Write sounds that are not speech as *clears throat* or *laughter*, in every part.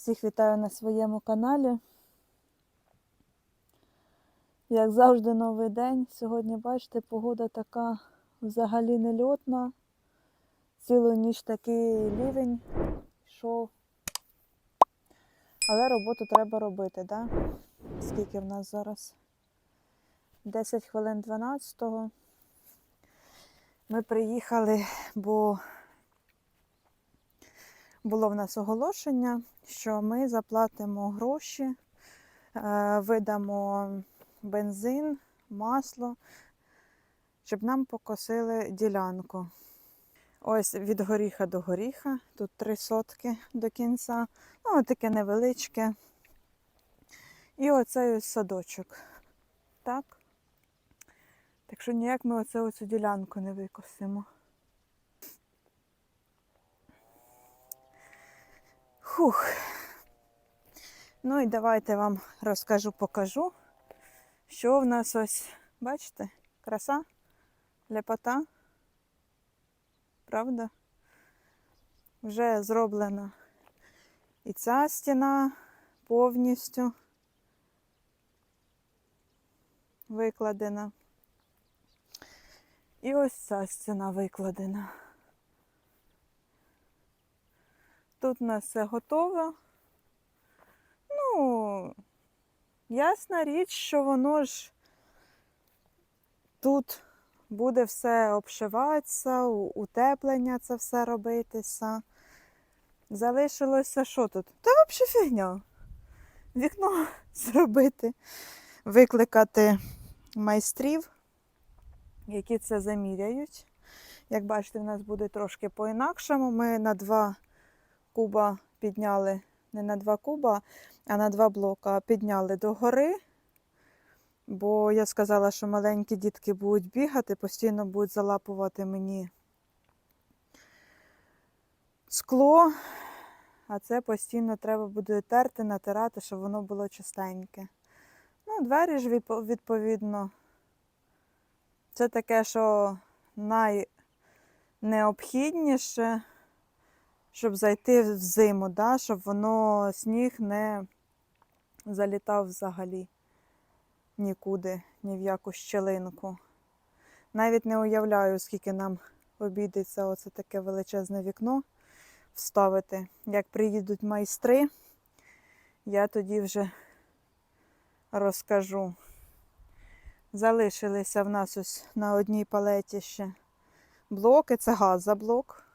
Всіх вітаю на своєму каналі. Як завжди, новий день. Сьогодні, бачите, погода така взагалі нельотна. Цілу ніч такий лівень йшов. Але роботу треба робити, да? Скільки в нас зараз? 10 хвилин 12-го. Ми приїхали, бо було в нас оголошення, що ми заплатимо гроші, е, видамо бензин, масло, щоб нам покосили ділянку. Ось від горіха до горіха, тут три сотки до кінця, ну таке невеличке. І оцей ось садочок. Так. Так що ніяк ми оце оцю ділянку не викосимо. Хух. Ну і давайте вам розкажу, покажу, що в нас ось, бачите, краса, ляпота. Правда? Вже зроблена і ця стіна повністю викладена. І ось ця стіна викладена. Тут у нас все готове. Ну, ясна річ, що воно ж тут буде все обшиватися, утеплення це все робитися. Залишилося що тут? Та взагалі фігня. Вікно *laughs* зробити, викликати майстрів, які це заміряють. Як бачите, в нас буде трошки по-інакшому. Ми на два куба підняли, не на два куба, а на два блока підняли до гори. Бо я сказала, що маленькі дітки будуть бігати, постійно будуть залапувати мені скло, а це постійно треба буде терти, натирати, щоб воно було чистеньке. Ну, двері ж відповідно. Це таке, що найнеобхідніше, щоб зайти в зиму, да? щоб воно сніг не залітав взагалі нікуди, ні в яку щелинку. Навіть не уявляю, скільки нам обійдеться оце таке величезне вікно вставити. Як приїдуть майстри, я тоді вже розкажу. Залишилися в нас ось на одній палеті ще блоки. Це газоблок.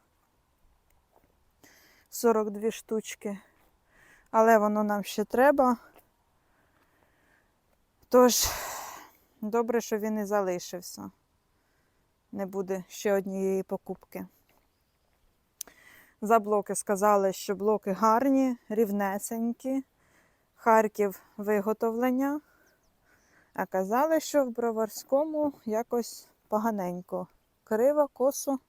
42 штучки. Але воно нам ще треба. Тож, добре, що він і залишився. Не буде ще однієї покупки. За блоки сказали, що блоки гарні, рівнесенькі. Харків виготовлення. А казали, що в Броварському якось поганенько. Криво, косо.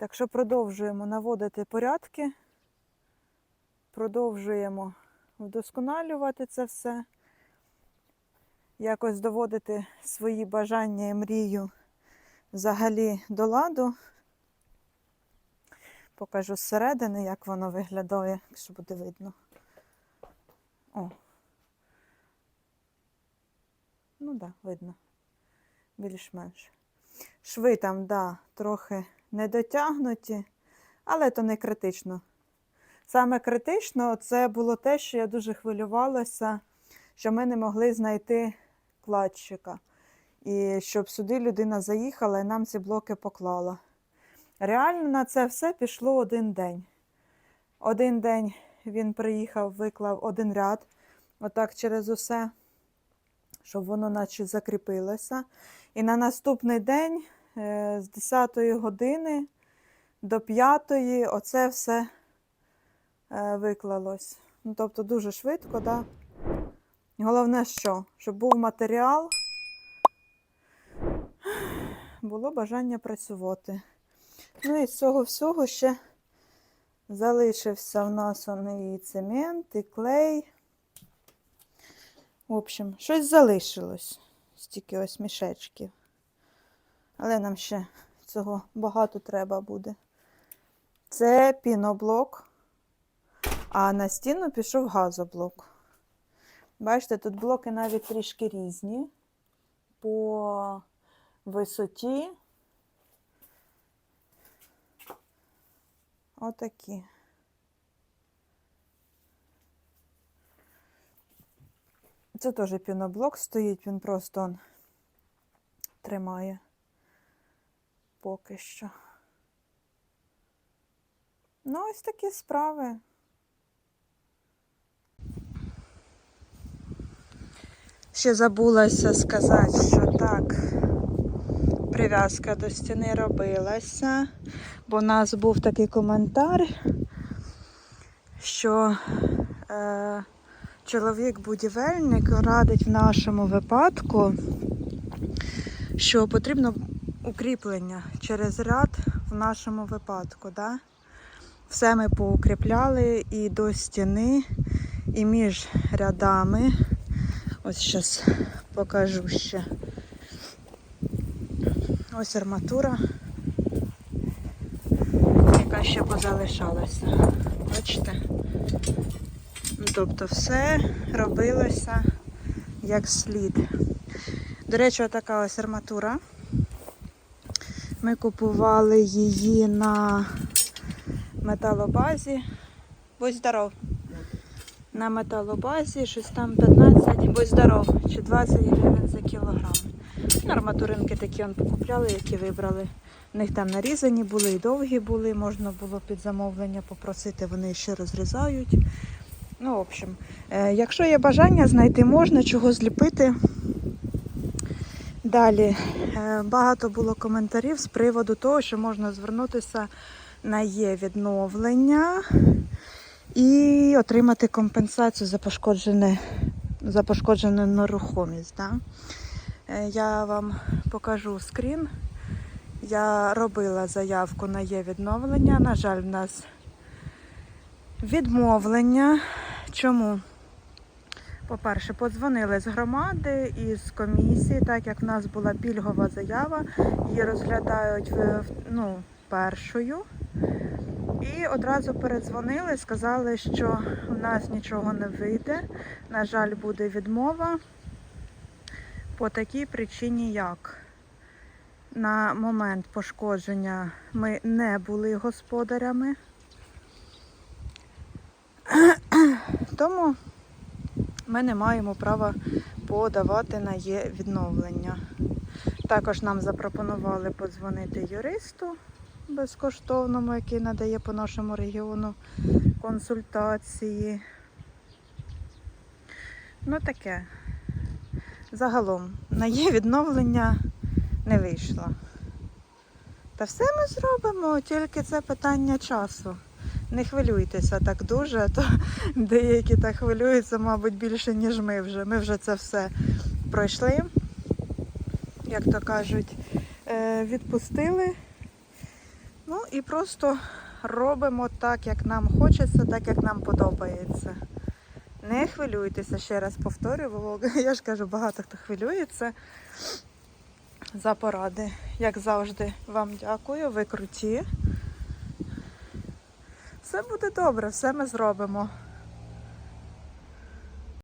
Так що продовжуємо наводити порядки. Продовжуємо вдосконалювати це все. Якось доводити свої бажання і мрію взагалі до ладу. Покажу зсередини, як воно виглядає, якщо буде видно. О. Ну так, да, видно. Більш-менш. Шви там, да, трохи не дотягнуті, але то не критично. Саме критично це було те, що я дуже хвилювалася, що ми не могли знайти кладчика. І щоб сюди людина заїхала і нам ці блоки поклала. Реально на це все пішло один день. Один день він приїхав, виклав один ряд, отак через усе, щоб воно наче закріпилося. І на наступний день з 10 години до 5 оце все е, виклалось. Ну, тобто дуже швидко, да? Головне, що? Щоб був матеріал, було бажання працювати. Ну і з цього всього ще залишився в нас і цемент, і клей. В общем, щось залишилось. Стільки ось мішечків. Але нам ще цього багато треба буде. Це піноблок, а на стіну пішов газоблок. Бачите, тут блоки навіть трішки різні по висоті. Отакі. Це теж піноблок стоїть, він просто он, тримає поки що. Ну, ось такі справи. Ще забулася сказати, що так, прив'язка до стіни робилася, бо у нас був такий коментар, що е, чоловік-будівельник радить в нашому випадку, що потрібно укріплення через ряд в нашому випадку. Да? Все ми поукріпляли і до стіни, і між рядами. Ось зараз покажу ще. Ось арматура, яка ще позалишалася. Бачите? Ну, Тобто все робилося як слід. До речі, така ось арматура. Ми купували її на металобазі. Будь здоров. На металобазі, щось там 15, будь здоров, чи 20 гривень за кілограм. Арматуринки такі он покупляли, які вибрали. У них там нарізані були і довгі були, можна було під замовлення попросити, вони ще розрізають. Ну, в общем, е, якщо є бажання, знайти можна, чого зліпити. Далі е, багато було коментарів з приводу того, що можна звернутися на є відновлення і отримати компенсацію за пошкоджене, за пошкоджену нерухомість. Да? Е, Я вам покажу скрін. Я робила заявку на є відновлення. На жаль, в нас відмовлення. Чому? По-перше, подзвонили з громади і з комісії, так як в нас була пільгова заява, її розглядають ну, першою. І одразу передзвонили, сказали, що в нас нічого не вийде. На жаль, буде відмова по такій причині, як на момент пошкодження ми не були господарями. *clears throat* Тому ми не маємо права подавати на є відновлення. Також нам запропонували подзвонити юристу безкоштовному, який надає по нашому регіону консультації. Ну таке. Загалом, на є відновлення не вийшло. Та все ми зробимо, тільки це питання часу. Не хвилюйтеся так дуже, то *laughs* деякі так хвилюються, мабуть, більше, ніж ми вже. Ми вже це все пройшли, як то кажуть, е, відпустили. Ну і просто робимо так, як нам хочеться, так як нам подобається. Не хвилюйтеся, ще раз повторюю, *laughs* я ж кажу, багато хто хвилюється за поради. Як завжди, вам дякую, ви круті. Все буде добре, все ми зробимо.